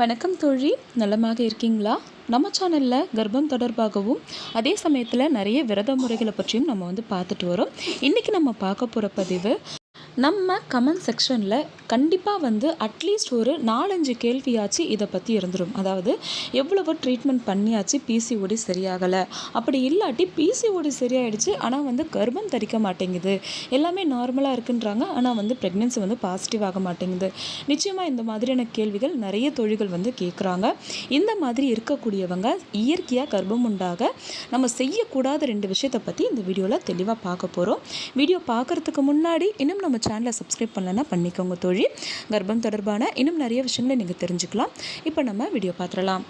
வணக்கம் தோழி. நலமாக இருக்கீங்களா? நம்ம சேனலில் கர்ப்பம் தொடர்பாகவும் அதே சமயத்தில் நிறைய விரத முறைகளை பற்றியும் நம்ம வந்து பார்த்துட்டு வரோம். இன்றைக்கி நம்ம பார்க்க போகிற பதிவு நம்ம கமெண்ட் செக்ஷனில் கண்டிப்பாக வந்து அட்லீஸ்ட் ஒரு நாலஞ்சு கேள்வியாச்சு இதை பற்றி இருந்துடும் அதாவது எவ்வளவோ ட்ரீட்மெண்ட் பண்ணியாச்சு பிசிஓடி சரியாகலை. அப்படி இல்லாட்டி பிசிஓடி சரியாயிடுச்சு ஆனால் வந்து கர்ப்பம் தரிக்க மாட்டேங்குது. எல்லாமே நார்மலாக இருக்குன்றாங்க. ஆனால் வந்து ப்ரெக்னென்சி வந்து பாசிட்டிவ் ஆக மாட்டேங்குது. நிச்சயமாக இந்த மாதிரியான கேள்விகள் நிறைய தொழில்கள் வந்து கேட்குறாங்க இந்த மாதிரி இருக்கக்கூடியவங்க இயற்கையாக கர்ப்பம் உண்டாக நம்ம செய்யக்கூடாத ரெண்டு விஷயத்தை பற்றி இந்த வீடியோவில் தெளிவாக பார்க்க போகிறோம் வீடியோ பார்க்குறதுக்கு முன்னாடி இன்னும் நம்ம சேனலை சப்ஸ்கிரைப் பண்ணலன்னா பண்ணிக்கோங்க தோழி கர்ப்பம் தொடர்பான இன்னும் நிறைய விஷயங்களை நீங்கள் தெரிஞ்சுக்கலாம். இப்போ நம்ம வீடியோ பார்த்துடலாம்.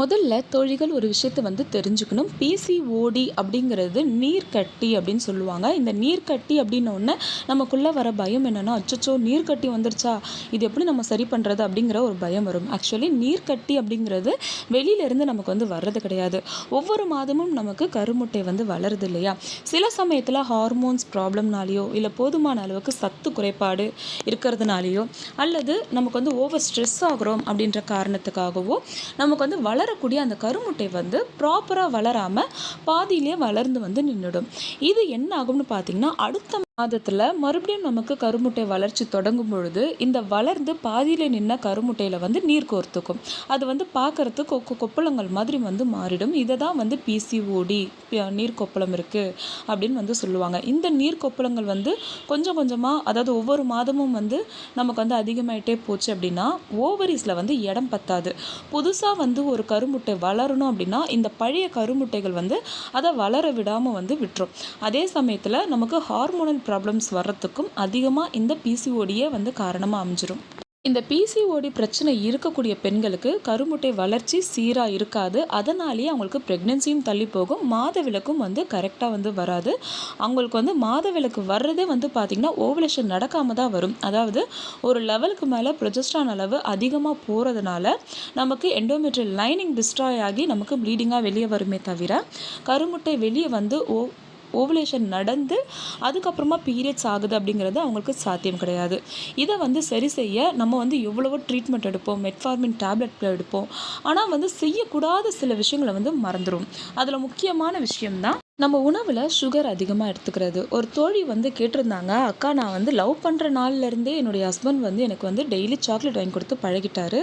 முதல்ல தோழிகள் ஒரு விஷயத்தை வந்து தெரிஞ்சுக்கணும். பிசிஓடி அப்படிங்கிறது நீர்க்கட்டி அப்படின்னு சொல்லுவாங்க. இந்த நீர்க்கட்டி அப்படின்ன உடனே நமக்குள்ளே வர பயம் என்னென்னா அச்சச்சோ நீர்க்கட்டி வந்துருச்சா? இது எப்படி நம்ம சரி பண்ணுறது அப்படிங்கிற ஒரு பயம் வரும். ஆக்சுவலி நீர்க்கட்டி அப்படிங்கிறது வெளியிலேருந்து நமக்கு வந்து வர்றது கிடையாது. ஒவ்வொரு மாதமும் நமக்கு கருமுட்டை வந்து வளருது இல்லையா? சில சமயத்தில் ஹார்மோன்ஸ் ப்ராப்ளம்னாலேயோ இல்லை போதுமான அளவுக்கு சத்து குறைபாடு இருக்கிறதுனாலையோ அல்லது நமக்கு வந்து ஓவர் ஸ்ட்ரெஸ் ஆகுறோம் அப்படின்ற காரணத்துக்காகவோ நமக்கு வந்து வளர் வளரக்கூடிய அந்த கருமுட்டை வந்து ப்ராப்பராக வளராமல் பாதியிலே வளர்ந்து வந்து நின்றுடும் இது என்ன ஆகும்னு பார்த்தீங்கன்னா அடுத்த மாதத்தில் மறுபடியும் நமக்கு கருமுட்டை வளர்ச்சி தொடங்கும் பொழுது இந்த வளர்ந்து பாதியில் நின்ன கருமுட்டையில் வந்து நீர் கோர்த்துக்கும். அது வந்து பார்க்குறதுக்கு கொக்கு கொப்பளங்கள் மாதிரி வந்து மாறிடும். இதை தான் வந்து பிசிஓடி நீர் கொப்பளம் இருக்குது அப்படின்னு வந்து சொல்லுவாங்க. இந்த நீர் கொப்பளங்கள் வந்து கொஞ்சம் கொஞ்சமாக அதாவது ஒவ்வொரு மாதமும் வந்து நமக்கு வந்து அதிகமாயிட்டே போச்சு அப்படின்னா ஓவரிஸில் வந்து இடம் பத்தாது. புதுசாக வந்து ஒரு கருமுட்டை வளரணும் அப்படின்னா இந்த பழைய கருமுட்டைகள் வந்து அதை வளர விடாமல் வந்து விட்டுரும். அதே சமயத்தில் நமக்கு ஹார்மோனல் ப்ராப்ளம்ஸ் வர்றதுக்கும் அதிகமாக இந்த பிசிஓடியே வந்து காரணமாக அமைஞ்சிரும். இந்த பிசிஓடி பிரச்சனை இருக்கக்கூடிய பெண்களுக்கு கருமுட்டை வளர்ச்சி சீராக இருக்காது. அதனாலேயே அவங்களுக்கு ப்ரெக்னென்சியும் தள்ளி போகும். மாத விளக்கும் வந்து கரெக்டாக வந்து வராது. அவங்களுக்கு வந்து மாத விளக்கு வர்றதே வந்து பார்த்திங்கன்னா ஓவலேஷன் நடக்காமல் தான் வரும். அதாவது ஒரு லெவலுக்கு மேலே ப்ரொஜெஸ்ட்ரான் அளவு அதிகமாக போகிறதுனால நமக்கு எண்டோமெட்ரியல் லைனிங் டிஸ்ட்ராய் ஆகி நமக்கு ப்ளீடிங்காக வெளியே வருமே தவிர கருமுட்டை வெளியே வந்து ஓ ஓவலேஷன் நடந்து அதுக்கப்புறமா பீரியட்ஸ் ஆகுது அப்படிங்கிறது அவங்களுக்கு சாத்தியம் கிடையாது. இதை வந்து சரி செய்ய நம்ம வந்து எவ்வளவோ ட்ரீட்மெண்ட் எடுப்போம் மெட்ஃபார்மின் டேப்லெட் எடுப்போம். ஆனால் வந்து செய்யக்கூடாத சில விஷயங்களை வந்து மறந்துடும் அதில் முக்கியமான விஷயம்தான் நம்ம உணவில் சுகர் அதிகமாக எடுத்துக்கிறது. ஒரு தோழி வந்து கேட்டிருந்தாங்க அக்கா நான் வந்து லவ் பண்ணுற நாள்லேருந்தே என்னுடைய ஹஸ்பண்ட் வந்து எனக்கு வந்து டெய்லி சாக்லேட் வாங்கி கொடுத்து பழகிட்டாரு.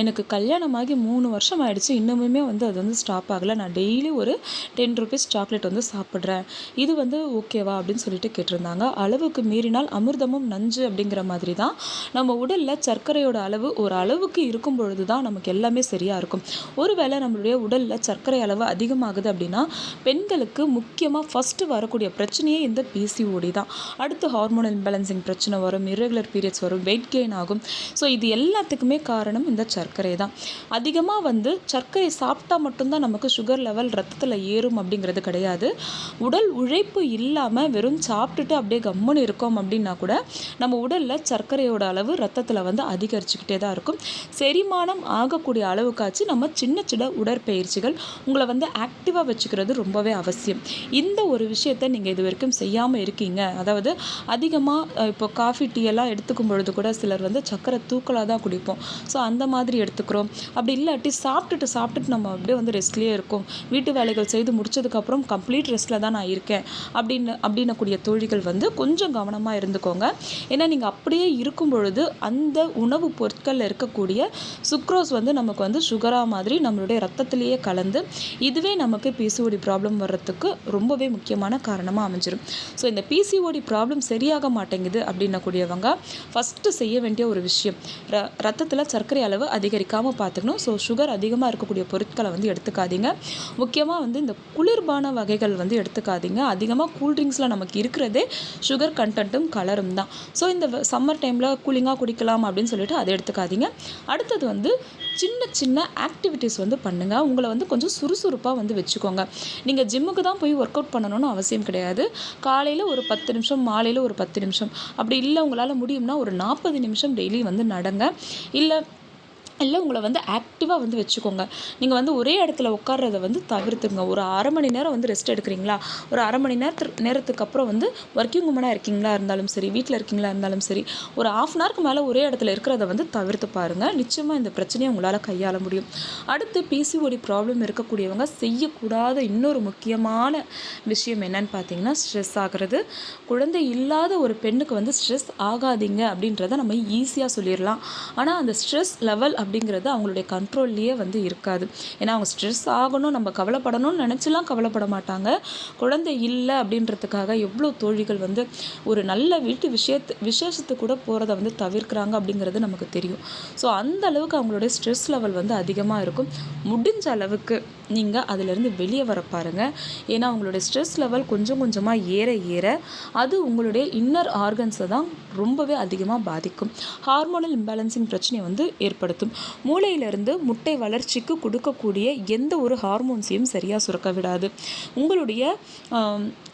எனக்கு கல்யாணமாகி மூணு வருஷம் ஆயிடுச்சு. இன்னுமுமே வந்து அது வந்து ஸ்டாப் ஆகலை. நான் டெய்லி ஒரு டென் ருபீஸ் சாக்லேட் வந்து சாப்பிட்றேன். இது வந்து ஓகேவா அப்படின்னு சொல்லிட்டு கேட்டிருந்தாங்க. அளவுக்கு மீறினால் அமிர்தமும் நஞ்சு அப்படிங்கிற மாதிரி தான் நம்ம உடலில் சர்க்கரையோட அளவு ஒரு அளவுக்கு இருக்கும் பொழுது தான் நமக்கு எல்லாமே சரியாக இருக்கும். ஒருவேளை நம்மளுடைய உடலில் சர்க்கரை அளவு அதிகமாகுது அப்படின்னா பெண்களுக்கு முக்கியமாக ஃபஸ்ட்டு வரக்கூடிய பிரச்சனையே இந்த பிசிஓடி தான். அடுத்து ஹார்மோன் இம்பேலன்சிங் பிரச்சனை வரும் இரெகுலர் பீரியட்ஸ் வரும் வெயிட் கெயின் ஆகும். ஸோ இது எல்லாத்துக்குமே காரணம் இந்த சர்க்கரை தான். அதிகமாக வந்து சர்க்கரை சாப்பிட்டா மட்டும்தான் நமக்கு சுகர் லெவல் ரத்தத்தில் ஏறும் அப்படிங்கிறது கிடையாது. உடல் உழைப்பு இல்லாமல் வெறும் சாப்பிட்டுட்டு அப்படியே கம்முன்னு இருக்கோம் அப்படின்னா கூட நம்ம உடலில் சர்க்கரையோட அளவு ரத்தத்தில் வந்து அதிகரிச்சுக்கிட்டே தான் இருக்கும். செரிமானம் ஆகக்கூடிய அளவுக்காச்சு நம்ம சின்ன சின்ன உடற்பயிற்சிகள் உங்களை வந்து ஆக்டிவாக வச்சுக்கிறது ரொம்பவே அவசியம். இந்த ஒரு விஷயத்தை நீங்கள் இது வரைக்கும் செய்யாமல் இருக்கீங்க. அதாவது அதிகமாக இப்போ காஃபி டீ எல்லாம் எடுத்துக்கும் பொழுது கூட சிலர் வந்து சக்கரை தூக்கலாக தான் குடிப்போம். ஸோ அந்த மாதிரி எடுத்துக்கிறோம். அப்படி இல்லாட்டி சாப்பிட்டுட்டு சாப்பிட்டுட்டு நம்ம அப்படியே வந்து ரெஸ்ட்லேயே இருக்கும். வீட்டு வேலைகள் செய்து முடிச்சதுக்கப்புறம் கம்ப்ளீட் ரெஸ்ட்டில் தான் நான் இருக்கேன். அப்படின்னு அப்படின்னக்கூடிய தோழிகள் வந்து கொஞ்சம் கவனமாக இருந்துக்கோங்க. ஏன்னா நீங்கள் அப்படியே இருக்கும் பொழுது அந்த உணவு பொருட்களில் இருக்கக்கூடிய சுக்ரோஸ் வந்து நமக்கு வந்து சுகராக மாதிரி நம்மளுடைய ரத்தத்திலேயே கலந்து இதுவே நமக்கு பிசிஓடி ப்ராப்ளம் வர்றதுக்கு ரொம்பவே முக்கியமான காரணமாக அமைஞ்சிடும் ஸோ இந்த பிசிஓடி ப்ராப்ளம் சரியாக மாட்டேங்குது அப்படின்னக்கூடியவங்க ஃபஸ்ட்டு செய்ய வேண்டிய ஒரு விஷயம் ர ரத்தத்தில் சர்க்கரை அளவு அதிகரிக்காமல் பார்த்துக்கணும். ஸோ சுகர் அதிகமாக இருக்கக்கூடிய பொருட்களை வந்து எடுத்துக்காதீங்க. முக்கியமாக வந்து இந்த குளிர்பான வகைகள் வந்து எடுத்துக்காதீங்க. அதிகமாக கூல்ட்ரிங்க்ஸில் நமக்கு இருக்கிறதே சுகர் கண்டென்ட்டும் கலரும் தான். ஸோ இந்த சம்மர் டைமில் கூலிங்காக குடிக்கலாம் அப்படின்னு சொல்லிட்டு அதை எடுத்துக்காதீங்க. அடுத்தது வந்து சின்ன சின்ன ஆக்டிவிட்டீஸ் வந்து பண்ணுங்கள் உங்களை வந்து கொஞ்சம் சுறுசுறுப்பாக வந்து வச்சுக்கோங்க. நீங்கள் ஜிம்முக்கு தான் போய் ஒர்க் அவுட் பண்ணணும்னு அவசியம் கிடையாது. காலையில் ஒரு பத்து நிமிஷம் மாலையில் ஒரு பத்து நிமிஷம். அப்படி இல்லை உங்களால் முடியும்னா ஒரு நாற்பது நிமிஷம் டெய்லி வந்து நடங்க. இல்லை இல்லை உங்களை வந்து ஆக்டிவாக வந்து வச்சுக்கோங்க. நீங்கள் வந்து ஒரே இடத்துல உட்கார்றத வந்து தவிர்த்துங்க ஒரு அரை மணி நேரம் வந்து ரெஸ்ட் எடுக்கிறீங்களா? ஒரு அரை மணி நேரத்து நேரத்துக்கு அப்புறம் வந்து ஒர்க்கிங் உமனாக இருக்கீங்களா இருந்தாலும் சரி வீட்டில் இருக்கீங்களா இருந்தாலும் சரி ஒரு ஆஃப் அன் ஹவருக்கு மேலே ஒரே இடத்துல இருக்கிறத வந்து தவிர்த்து பாருங்கள் நிச்சயமாக இந்த பிரச்சனையை உங்களால் கையாள முடியும். அடுத்து பிசிஓடி ப்ராப்ளம் இருக்கக்கூடியவங்க செய்யக்கூடாத இன்னொரு முக்கியமான விஷயம் என்னன்னு பார்த்தீங்கன்னா ஸ்ட்ரெஸ் ஆகிறது. குழந்தை இல்லாத ஒரு பெண்ணுக்கு வந்து ஸ்ட்ரெஸ் ஆகாதீங்க அப்படின்றத நம்ம ஈஸியாக சொல்லிடலாம் ஆனால் அந்த ஸ்ட்ரெஸ் லெவல் அப்படிங்கிறது அவங்களுடைய கண்ட்ரோல்லையே வந்து இருக்காது. ஏன்னா அவங்க ஸ்ட்ரெஸ் ஆகணும் நம்ம கவலைப்படணும்னு நினச்சிலாம் கவலைப்பட மாட்டாங்க. குழந்தை இல்லை அப்படின்றதுக்காக எவ்வளோ தோழிகள் வந்து ஒரு நல்ல வீட்டு விஷயத்து விசேஷத்துக்கு கூட போகிறத வந்து தவிர்க்கிறாங்க அப்படிங்கிறது நமக்கு தெரியும். ஸோ அந்த அளவுக்கு அவங்களுடைய ஸ்ட்ரெஸ் லெவல் வந்து அதிகமாக இருக்கும். முடிஞ்ச அளவுக்கு நீங்கள் அதிலிருந்து வெளியே வர பாருங்கள் ஏன்னா உங்களுடைய ஸ்ட்ரெஸ் லெவல் கொஞ்சம் கொஞ்சமாக ஏற ஏற அது உங்களுடைய இன்னர் ஆர்கன்ஸை தான் ரொம்பவே அதிகமாக பாதிக்கும். ஹார்மோனல் இம்பேலன்சிங் பிரச்சனையை வந்து ஏற்படுத்தும். மூளையிலிருந்து முட்டை வளர்ச்சிக்கு கொடுக்கக்கூடிய எந்த ஒரு ஹார்மோன்ஸையும் சரியாக சுரக்க விடாது. உங்களுடைய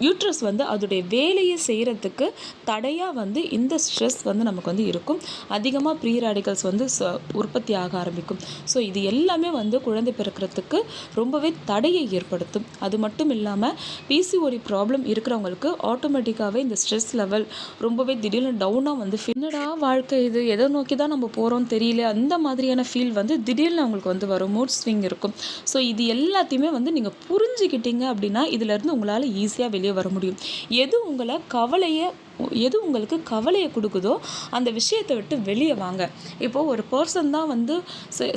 யூட்ரஸ் வந்து அதோடைய வேலையை செய்கிறதுக்கு தடையாக வந்து இந்த ஸ்ட்ரெஸ் வந்து நமக்கு வந்து இருக்கும். அதிகமாக ப்ரீ ரேடிக்கல்ஸ் வந்து ச- உற்பத்தி ஆக ஆரம்பிக்கும். ஸோ இது எல்லாமே வந்து குழந்தை பிறக்கிறதுக்கு ரொம்பவே தடையை ஏற்படுத்தும். அது மட்டும் இல்லாமல் பிசிஓடி ப்ராப்ளம் இருக்கிறவங்களுக்கு ஆட்டோமேட்டிக்காகவே இந்த ஸ்ட்ரெஸ் லெவல் ரொம்பவே திடீர்னு டவுனாக வந்து என்னடா வாழ்க்கை இது? எதை நோக்கி தான் நம்ம போகிறோம் தெரியல. அந்த மாதிரி மாதிரியான ஃபீல் வந்து திடீர்னு அவங்களுக்கு வந்து வரும். மூட் ஸ்விங் இருக்கும். ஸோ இது எல்லாத்தையுமே வந்து நீங்கள் புரிஞ்சுக்கிட்டீங்க அப்படின்னா இதிலேருந்து உங்களால் ஈஸியாக வெளியே வர முடியும். எது உங்களை கவலையை எது உங்களுக்கு கவலையை கொடுக்குதோ அந்த விஷயத்தை விட்டு வெளியே வாங்க. இப்போது ஒரு பர்சன் தான் வந்து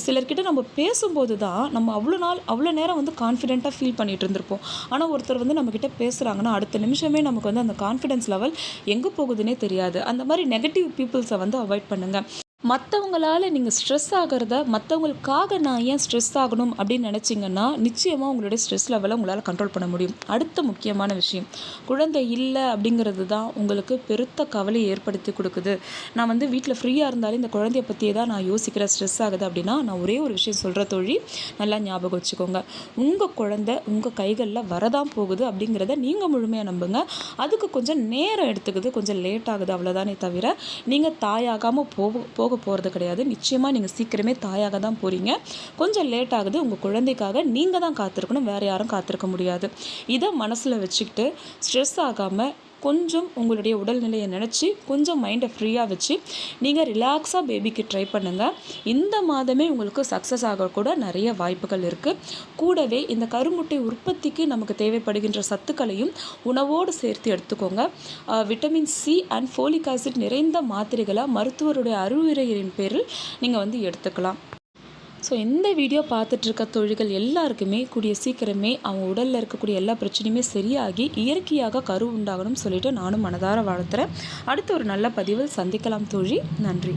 சிலர்கிட்ட நம்ம பேசும்போது தான் நம்ம அவ்வளோ நாள் அவ்வளோ நேரம் வந்து கான்ஃபிடென்ட்டாக ஃபீல் பண்ணிட்டு இருந்திருப்போம். ஆனால் ஒருத்தர் வந்து நம்மக்கிட்ட பேசுகிறாங்கன்னா அடுத்த நிமிஷமே நமக்கு வந்து அந்த கான்ஃபிடென்ஸ் லெவல் எங்கே போகுதுன்னே தெரியாது. அந்த மாதிரி நெகட்டிவ் பீப்புள்ஸை வந்து அவாய்ட் பண்ணுங்கள் மற்றவங்களால நீங்கள் ஸ்ட்ரெஸ் ஆகிறத மற்றவங்களுக்காக நான் ஏன் ஸ்ட்ரெஸ் ஆகணும் அப்படின்னு நினச்சிங்கன்னா நிச்சயமாக உங்களுடைய ஸ்ட்ரெஸ் லெவலை உங்களால் கண்ட்ரோல் பண்ண முடியும். அடுத்த முக்கியமான விஷயம் குழந்தை இல்லை அப்படிங்கிறது தான் உங்களுக்கு பெருத்த கவலையை ஏற்படுத்தி கொடுக்குது. நான் வந்து வீட்டில் ஃப்ரீயாக இருந்தாலும் இந்த குழந்தைய பற்றியே தான் நான் யோசிக்கிறேன் ஸ்ட்ரெஸ் ஆகுது அப்படின்னா நான் ஒரே ஒரு விஷயம் சொல்கிற தோழி நல்லா ஞாபகம் வச்சுக்கோங்க. உங்கள் குழந்தை உங்கள் கைகளில் வரதான் போகுது அப்படிங்கிறத நீங்கள் முழுமையாக நம்புங்க. அதுக்கு கொஞ்சம் நேரம் எடுத்துக்குது கொஞ்சம் லேட் ஆகுது அவ்வளோதானே தவிர நீங்கள் தாயாகாமல் போக போக போகிறது கிடையாது. நிச்சயமாக நீங்கள் சீக்கிரமே தாயாக தான் போகிறீங்க கொஞ்சம் லேட் ஆகுது. உங்கள் குழந்தைக்காக நீங்கள் தான் காத்திருக்கணும். வேறு யாரும் காத்திருக்க முடியாது. இதை மனசில் வச்சுக்கிட்டு ஸ்ட்ரெஸ் ஆகாமல் கொஞ்சம் உங்களுடைய உடல்நிலையை நினச்சி கொஞ்சம் மைண்டை ஃப்ரீயாக வச்சு நீங்கள் ரிலாக்ஸாக பேபிக்கு ட்ரை பண்ணுங்கள் இந்த மாதமே உங்களுக்கு சக்ஸஸ் ஆகக்கூட நிறைய வாய்ப்புகள் இருக்குது கூடவே இந்த கருமுட்டை உற்பத்திக்கு நமக்கு தேவைப்படுகின்ற சத்துக்களையும் உணவோடு சேர்த்து எடுத்துக்கோங்க. Vitamin C and folic acid நிறைந்த மாத்திரைகளை மருத்துவருடைய அறிவுரையின் பேரில் நீங்கள் வந்து எடுத்துக்கலாம். ஸோ இந்த வீடியோ பார்த்துட்டு இருக்க தொழில்கள் எல்லாருக்குமே கூடிய சீக்கிரமே அவங்க உடலில் இருக்கக்கூடிய எல்லா பிரச்சனையுமே சரியாகி இயற்கையாக கரு உண்டாகணும்னு சொல்லிட்டு நானும் மனதார வாழ்த்துறேன். அடுத்த ஒரு நல்ல பதிவில் சந்திக்கலாம் தோழி. நன்றி.